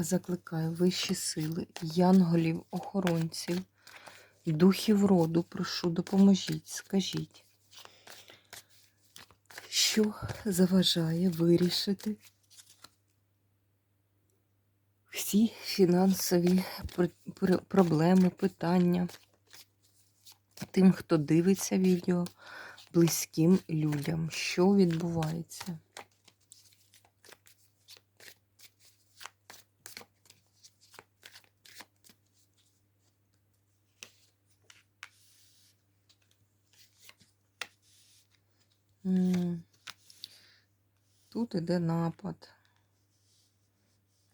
Та закликаю вищі сили, янголів, охоронців, духів роду, прошу, допоможіть, скажіть, що заважає вирішити всі фінансові пр- пр- проблеми, питання тим, хто дивиться відео, близьким людям, що відбувається. Тут іде напад.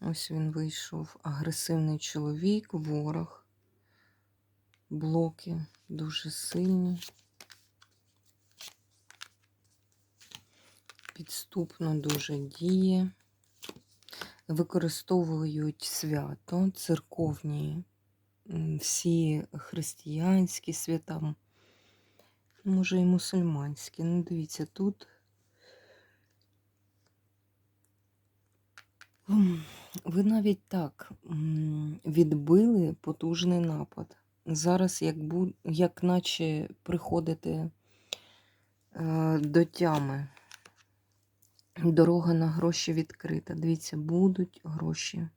Ось він вийшов. Агресивний чоловік, ворог. Блоки дуже сильні. Підступно дуже діє. Використовують свято, церковні, всі християнські свята, може і мусульманські. Ну, дивіться, тут ви навіть так відбили потужний напад. Зараз, як, бу, як наче приходите е, до тями. Дорога на гроші відкрита. Дивіться, будуть гроші.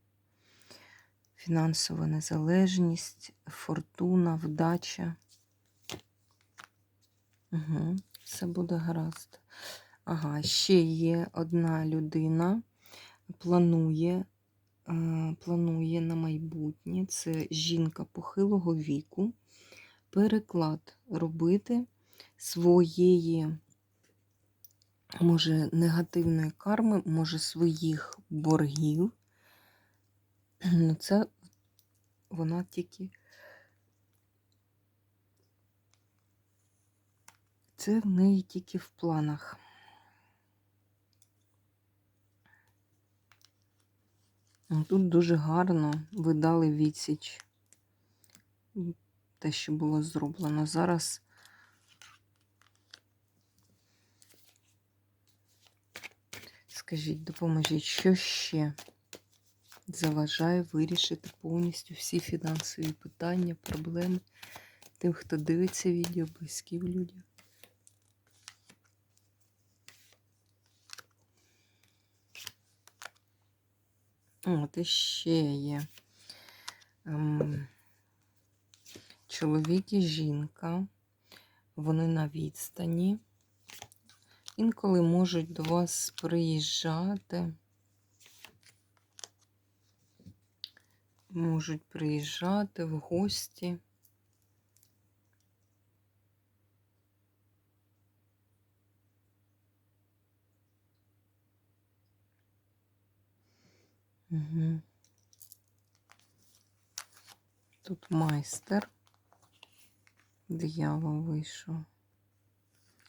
Фінансова незалежність, фортуна, вдача. Угу, все буде гаразд. Ага, ще є одна людина, планує, е, планує на майбутнє. Це жінка похилого віку. Переклад робити своєї, може, негативної карми, може, своїх боргів. Ну, Це вона тільки. Це в неї тільки в планах. Тут дуже гарно ви дали відсіч те, що було зроблено. Зараз скажіть, допоможіть, що ще заважає вирішити повністю всі фінансові питання, проблеми тим, хто дивиться відео, близьким людям. От і ще є ем, чоловік і жінка, вони на відстані. Інколи можуть до вас приїжджати, можуть приїжджати в гості. Угу. Тут майстер. Диявол вийшов.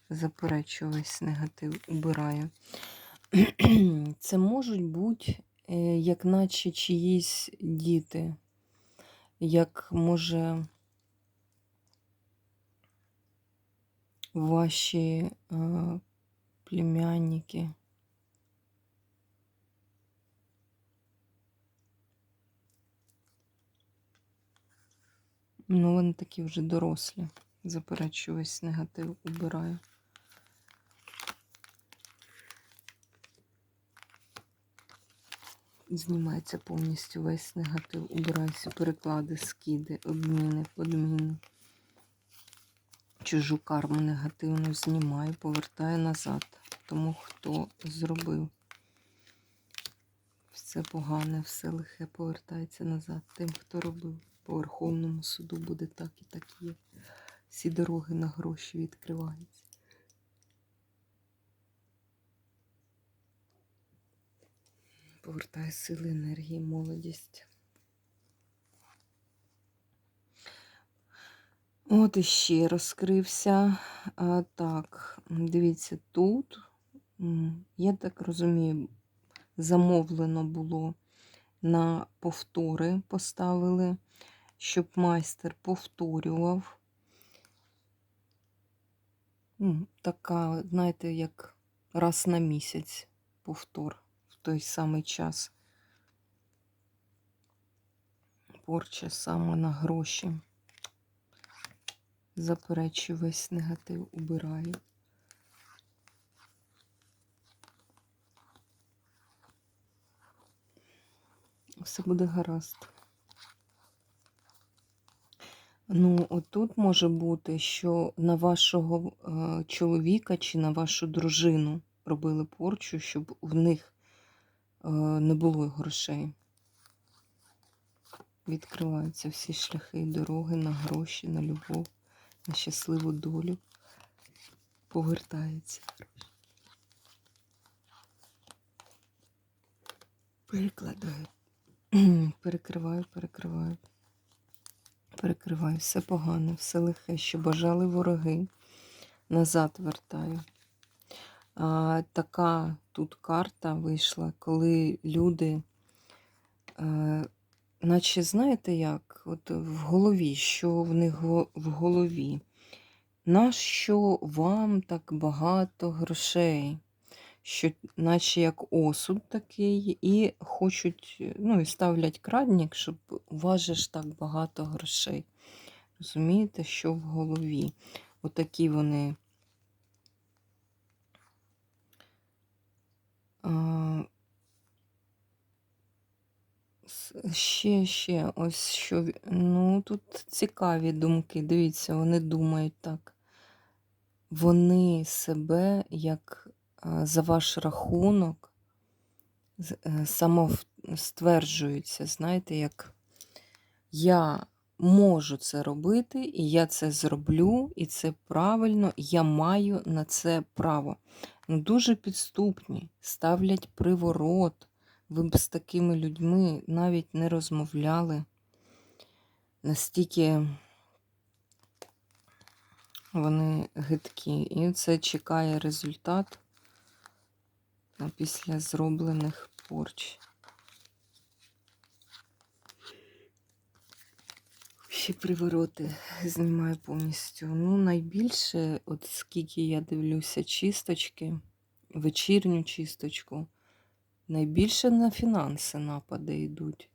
Заперечу весь негатив, убираю. Це можуть бути, е, як наче чиїсь діти, як може ваші е, племянники. Ну, вони такі вже дорослі. Заперечу весь негатив убираю. Знімається повністю весь негатив. Убираюся переклади, скиди, обміни, подміни. Чужу карму негативну знімаю, повертаю назад. Тому хто зробив все погане, все лихе повертається назад. Тим, хто робив по Верховному суду, буде так і так є. Всі дороги на гроші відкриваються. повертає сили, енергії, молодість. От іще розкрився. А, так, дивіться, тут, я так розумію, замовлено було на повтори поставили, щоб майстер повторював. М, Така, знаєте, як раз на місяць повтор в той самий час. Порча саме на гроші. Заперечую весь негатив, убираю. Все буде гаразд. Ну, отут може бути, що на вашого е, чоловіка чи на вашу дружину робили порчу, щоб в них е, не було грошей. Відкриваються всі шляхи і дороги на гроші, на любов, на щасливу долю. Повертаються гроші. Перекладаю. Перекриваю, перекриваю. Перекриваю все погане, все лихе, що бажали вороги. Назад вертаю. А, така тут карта вийшла, коли люди, е, наче знаєте як, от в голові, що в них в голові? Нащо вам так багато грошей? Що, наче як осуд такий, і хочуть, ну і ставлять крадник, щоб ж так багато грошей. Розумієте, що в голові? Отакі вони. Ще, ще, ось що. Ну, тут цікаві думки. Дивіться, вони думають так. Вони себе як за ваш рахунок е, самостверджуються, знаєте, як я можу це робити, і я це зроблю, і це правильно, я маю на це право. Ну, дуже підступні, ставлять приворот. Ви б з такими людьми навіть не розмовляли. Настільки вони гидкі. І це чекає результат а, після зроблених порч. Ще привороти знімаю повністю. Ну, найбільше, от скільки я дивлюся, чисточки, вечірню чисточку, найбільше на фінанси напади йдуть.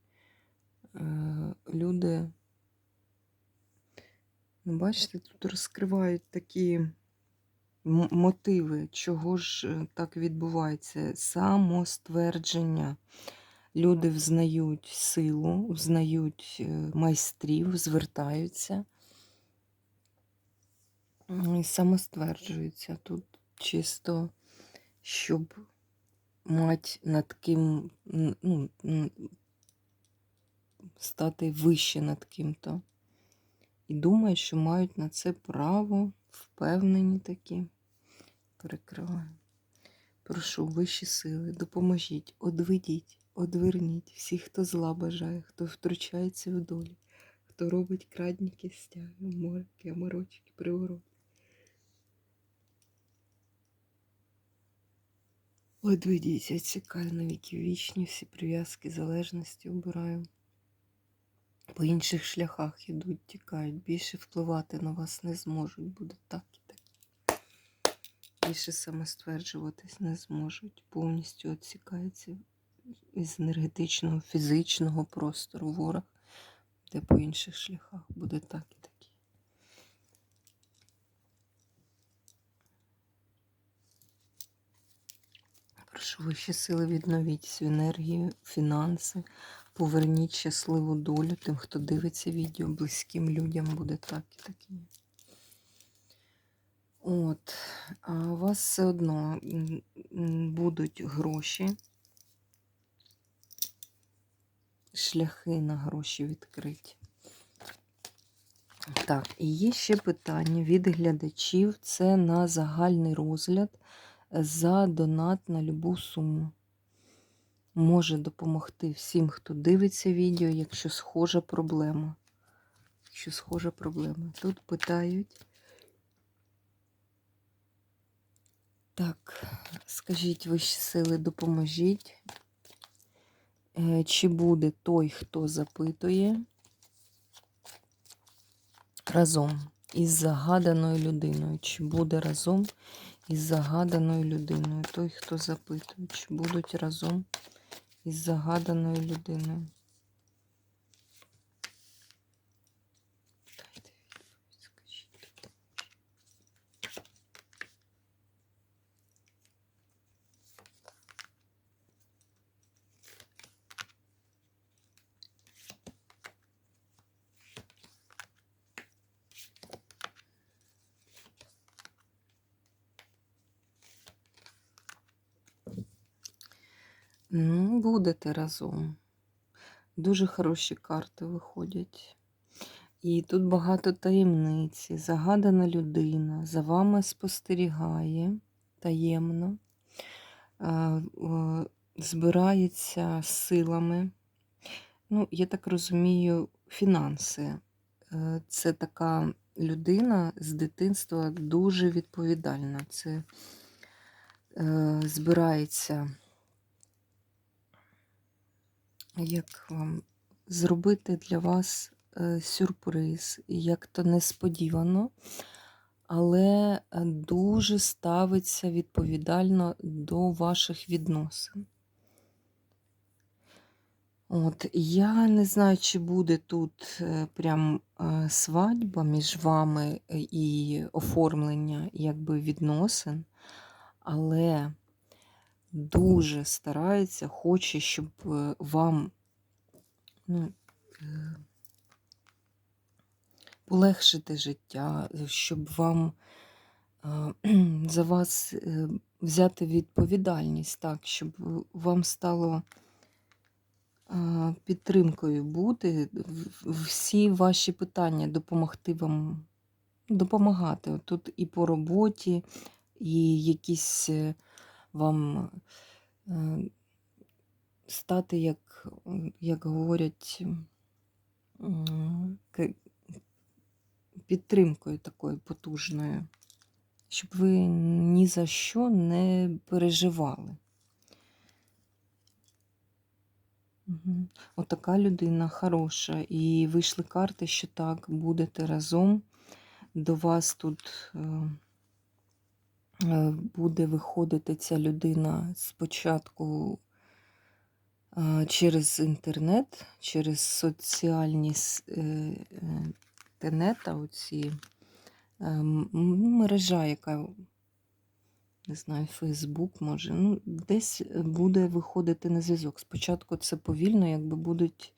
Е, люди, ну, бачите, тут розкривають такі мотиви, чого ж е, так відбувається. Самоствердження. Люди взнають силу, взнають е, майстрів, звертаються і самостверджуються тут чисто, щоб мати над ким, ну, стати вище над ким-то. І думають, що мають на це право, впевнені такі. Перекриваю. Прошу вищі сили, допоможіть, одведіть, одверніть всіх, хто зла бажає, хто втручається в долі, хто робить крадніки, стяги, морки, морочки, привороти. Одведіть, відсікаю на віки вічні, всі прив'язки, залежності обираю. По інших шляхах ідуть, тікають, більше впливати на вас не зможуть, буде так. Більше самостверджуватись не зможуть. Повністю відсікається із енергетичного, фізичного простору ворог, де по інших шляхах буде так і такі. Прошу вищі сили, відновіть всю енергію, фінанси, поверніть щасливу долю тим, хто дивиться відео, близьким людям буде так і такі. От, а у вас все одно будуть гроші, шляхи на гроші відкриті. Так, і є ще питання від глядачів. Це на загальний розгляд за донат на любу суму. може допомогти всім, хто дивиться відео, якщо схожа проблема. Якщо схожа проблема. Тут питають. Так, скажіть вищі сили, допоможіть. Е, Чи буде той, хто запитує разом із загаданою людиною? Чи буде разом із загаданою людиною? Той, хто запитує, чи будуть разом із загаданою людиною? Будете разом. Дуже хороші карти виходять. І тут багато таємниці. Загадана людина за вами спостерігає таємно, збирається силами. Ну, я так розумію, фінанси. Е, Це така людина з дитинства дуже відповідальна. Це е, збирається як вам зробити для вас е, сюрприз, як то несподівано, але е, дуже ставиться відповідально до ваших відносин. От, я не знаю, чи буде тут е, прям свадьба між вами і оформлення якби відносин, але дуже старається, хоче, щоб е, вам ну, е, полегшити життя, щоб вам за вас е, взяти відповідальність, так, щоб вам стало підтримкою бути, всі ваші питання допомогти вам допомагати. Тут і по роботі, і якісь е, вам е, стати, як, як говорять, підтримкою такою потужною, щоб ви ні за що не переживали. Мгм. Отака людина хороша. І вийшли карти, що так, будете разом. До вас тут е, буде виходити ця людина спочатку е, через інтернет, через соціальні е, е, тенета, оці е, мережа, яка, не знаю, Фейсбук може, ну, десь буде виходити на зв'язок. Спочатку це повільно, якби будуть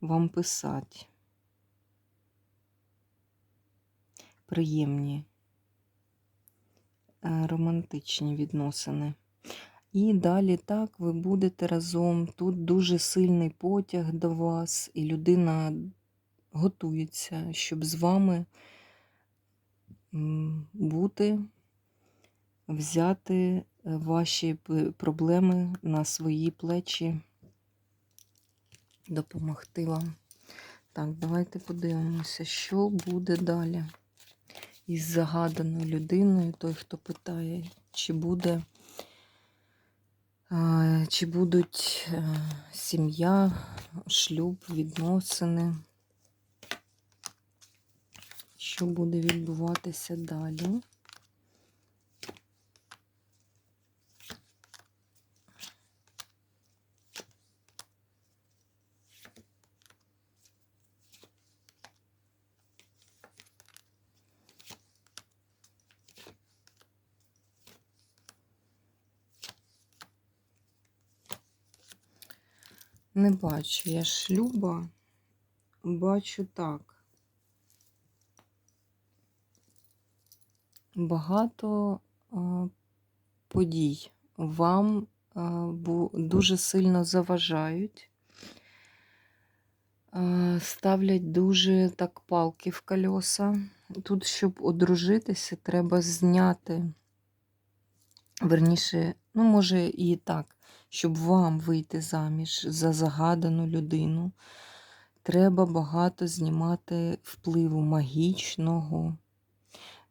вам писати. Приємні, е, романтичні відносини. І далі так, ви будете разом. Тут дуже сильний потяг до вас, і людина готується, щоб з вами бути, взяти е, ваші проблеми на свої плечі, допомогти вам. Так, давайте подивимося, що буде далі із загаданою людиною, той, хто питає, чи буде. Чи будуть е, сім'я, шлюб, відносини? Що буде відбуватися далі? Не бачу я шлюба, бачу так. Багато а, подій вам а, бу- дуже сильно заважають, а, ставлять дуже так палки в кольоса. Тут, щоб одружитися, треба зняти, верніше, ну, може, і так, щоб вам вийти заміж за загадану людину, треба багато знімати впливу магічного.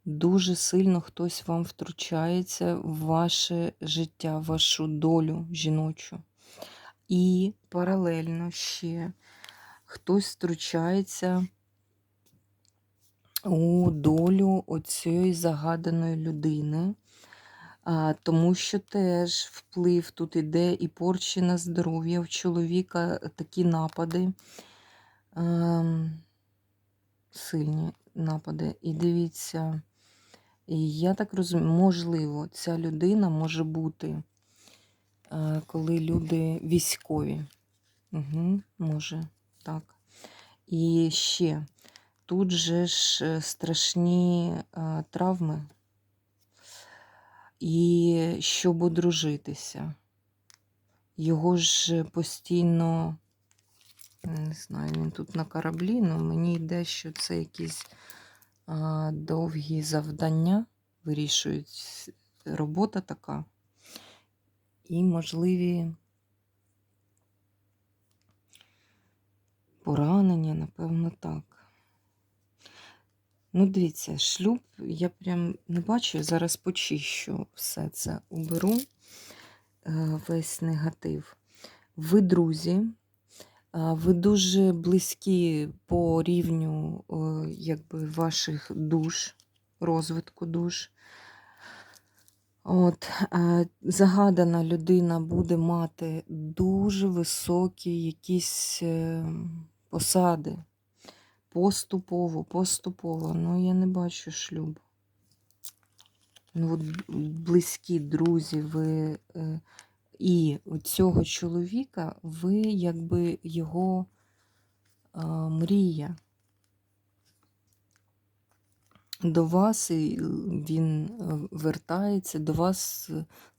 Дуже сильно хтось вам втручається в ваше життя, в вашу долю жіночу. І паралельно ще хтось втручається у долю оцієї загаданої людини, тому що теж вплив тут іде і порчі на здоров'я. В чоловіка такі напади, ем, сильні напади. І дивіться, я так розумію, можливо, ця людина може бути, е, коли люди військові. Угу, може, так. І ще тут же ж е, страшні е, травми. І щоб одружитися. Його ж постійно, не знаю, він тут на кораблі, але мені йде, що це якісь а, довгі завдання вирішують. Робота така. І можливі поранення, напевно, так. Ну, дивіться, шлюб, я прям не бачу, я зараз почищу все це, уберу е, весь негатив. Ви друзі, ви дуже близькі по рівню е, якби, ваших душ, розвитку душ. От, е, загадана людина буде мати дуже високі якісь е, посади. Поступово, поступово. Ну, я не бачу шлюбу. Ну, от близькі друзі, ви е, і цього чоловіка ви якби його е, мрія. До вас і він е, вертається, до вас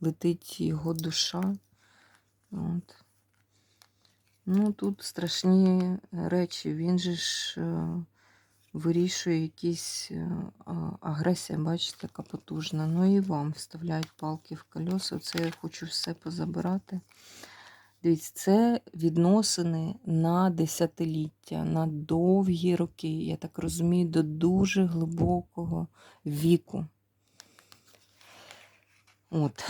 летить його душа. От. Ну, тут страшні речі. Він же ж е, вирішує якісь е, агресія, бачите, така потужна. Ну і вам вставляють палки в колеса. Це я хочу все позабирати. Дивіться, це відносини на десятиліття, на довгі роки, я так розумію, до дуже глибокого віку. От.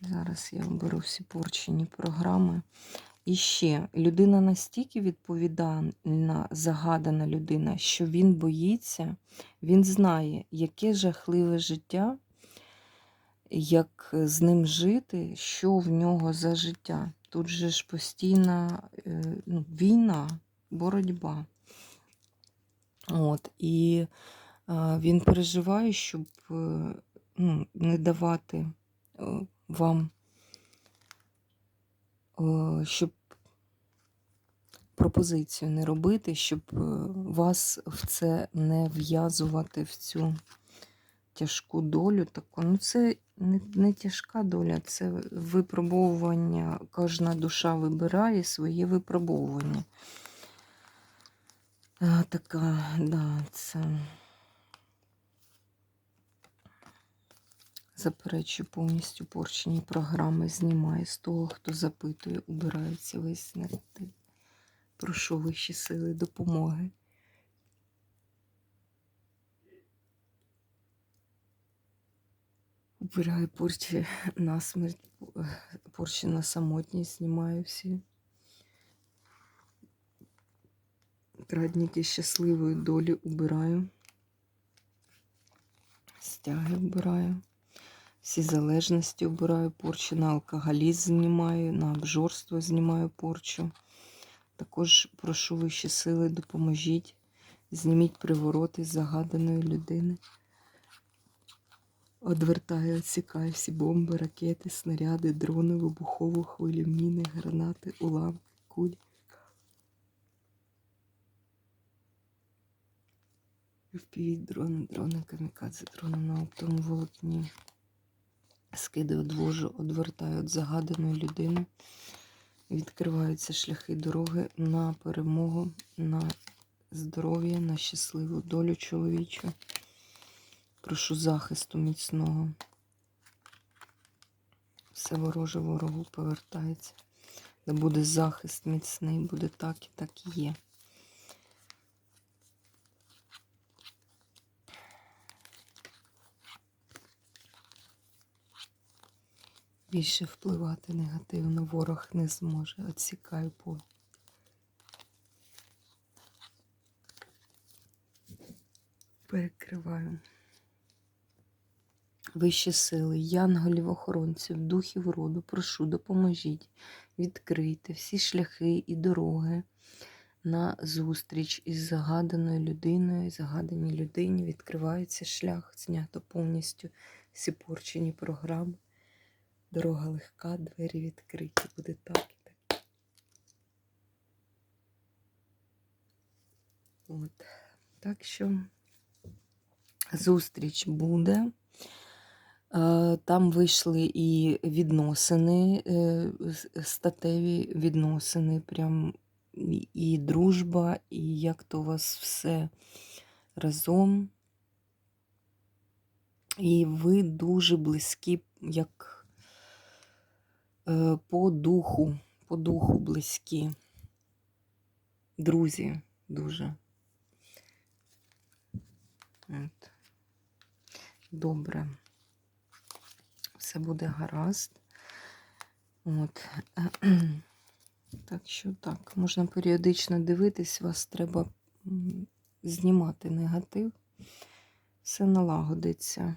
Зараз я оберу всі порчені програми. І ще людина настільки відповідальна, загадана людина, що він боїться, він знає, яке жахливе життя, як з ним жити, що в нього за життя. Тут же ж постійна е, ну, війна, боротьба. От, І він переживає, щоб е, ну, не давати е, вам Е, щоб пропозицію не робити, щоб е, вас в це не в'язувати в цю тяжку долю. Таку. Ну, це не, не тяжка доля, це випробовування. Кожна душа вибирає своє випробовування. А, така, да, це. Заперечую повністю порчені програми, знімаю з того, хто запитує, убирається весь негатив. Прошу вищі сили допомоги. Убираю порчі на смерть, порчі на самотність, знімаю всі. Крадники щасливої долі убираю. Стяги вбираю. Всі залежності обираю порчу, на алкоголізм знімаю, на обжорство знімаю порчу. Також прошу вищі сили, допоможіть, зніміть привороти загаданої людини. Одвертаю, відсікаю всі бомби, ракети, снаряди, дрони, вибухову хвилю, міни, гранати, уламки, кулі. Впівіть дрони, дрони, камікадзе, дрони на оптовому волокні. Скиди одвожу, одвертаю від загаданої людини. Відкриваються шляхи дороги на перемогу, на здоров'я, на щасливу долю чоловічу. Прошу захисту міцного. Все вороже ворогу повертається. Де буде захист міцний, буде так і так і є. Більше впливати негативно ворог не зможе. Отсікаю по. Перекриваю. Вищі сили, янголів, охоронців, духів роду, прошу, допоможіть, відкрийте всі шляхи і дороги на зустріч із загаданою людиною. Загаданій людині відкривається шлях, знято повністю всі порчені програми. Дорога легка, двері відкриті. Буде так і так. От. Так що зустріч буде. Е, Там вийшли і відносини, е, статеві відносини, прям і- дружба, і як то у вас все разом. І ви дуже близькі, як по духу, по духу близькі. Друзі дуже. От. Добре. Все буде гаразд. От. Так що так, можна періодично дивитись, вас треба знімати негатив. Все налагодиться.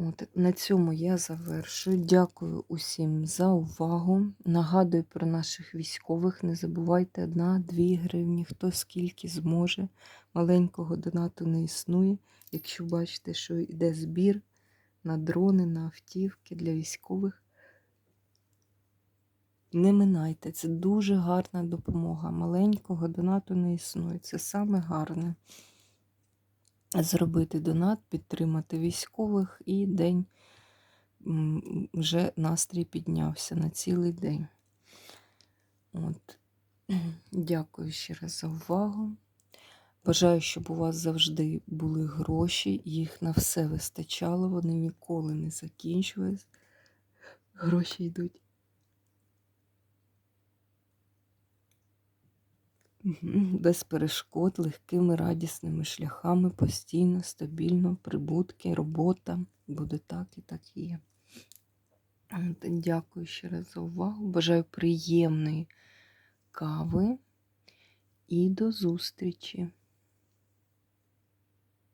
От, на цьому я завершую. Дякую усім за увагу. Нагадую про наших військових. Не забувайте 1-2 гривні, хто скільки зможе. Маленького донату не існує. Якщо бачите, що йде збір на дрони, на автівки для військових. Не минайте, це дуже гарна допомога. Маленького донату не існує. Це саме гарне. Зробити донат, підтримати військових і день вже настрій піднявся на цілий день. От. Дякую ще раз за увагу. Бажаю, щоб у вас завжди були гроші, їх на все вистачало, вони ніколи не закінчувались. Гроші йдуть. Без перешкод, легкими, радісними шляхами, постійно, стабільно, прибутки, робота. Буде так і так є. Дякую ще раз за увагу. Бажаю приємної кави і до зустрічі!